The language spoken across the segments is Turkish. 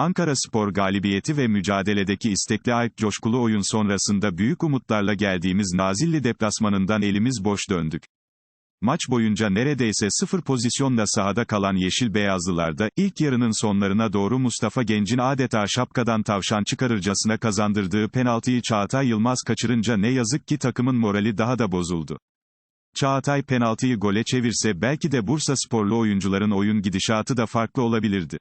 Ankara Spor galibiyeti ve mücadeledeki istekli alp coşkulu oyun sonrasında büyük umutlarla geldiğimiz Nazilli deplasmanından elimiz boş döndük. Maç boyunca neredeyse sıfır pozisyonla sahada kalan Yeşil Beyazlılarda, ilk yarının sonlarına doğru Mustafa Genc'in adeta şapkadan tavşan çıkarırcasına kazandırdığı penaltıyı Çağatay Yılmaz kaçırınca ne yazık ki takımın morali daha da bozuldu. Çağatay penaltıyı gole çevirse belki de Bursa sporlu oyuncuların oyun gidişatı da farklı olabilirdi.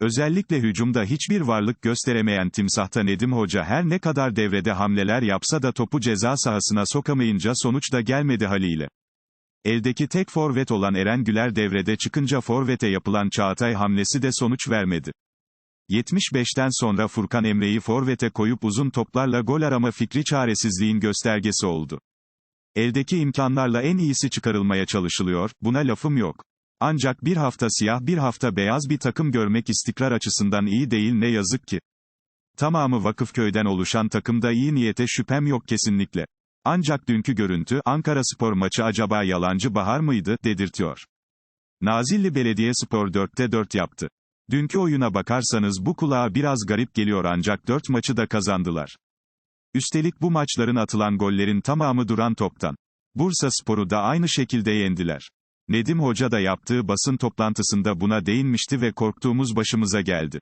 Özellikle hücumda hiçbir varlık gösteremeyen Timsah'ta Nedim Hoca her ne kadar devrede hamleler yapsa da topu ceza sahasına sokamayınca sonuç da gelmedi haliyle. Eldeki tek forvet olan Eren Güler devrede çıkınca forvete yapılan Çağatay hamlesi de sonuç vermedi. 75'ten sonra Furkan Emre'yi forvete koyup uzun toplarla gol arama fikri çaresizliğin göstergesi oldu. Eldeki imkanlarla en iyisi çıkarılmaya çalışılıyor, buna lafım yok. Ancak bir hafta siyah bir hafta beyaz bir takım görmek istikrar açısından iyi değil ne yazık ki. Tamamı Vakıfköy'den oluşan takımda iyi niyete şüphem yok kesinlikle. Ancak dünkü görüntü, Ankara spor maçı acaba yalancı bahar mıydı, dedirtiyor. Nazilli Belediyespor 4'te 4 yaptı. Dünkü oyuna bakarsanız bu kulağa biraz garip geliyor ancak 4 maçı da kazandılar. Üstelik bu maçların atılan gollerin tamamı duran toptan. Bursa Sporu da aynı şekilde yendiler. Nedim Hoca da yaptığı basın toplantısında buna değinmişti ve korktuğumuz başımıza geldi.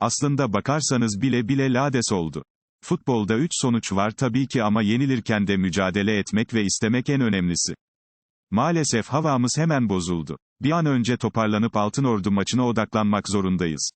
Aslında bakarsanız bile bile lades oldu. Futbolda 3 sonuç var tabii ki ama yenilirken de mücadele etmek ve istemek en önemlisi. Maalesef havamız hemen bozuldu. Bir an önce toparlanıp Altınordu maçına odaklanmak zorundayız.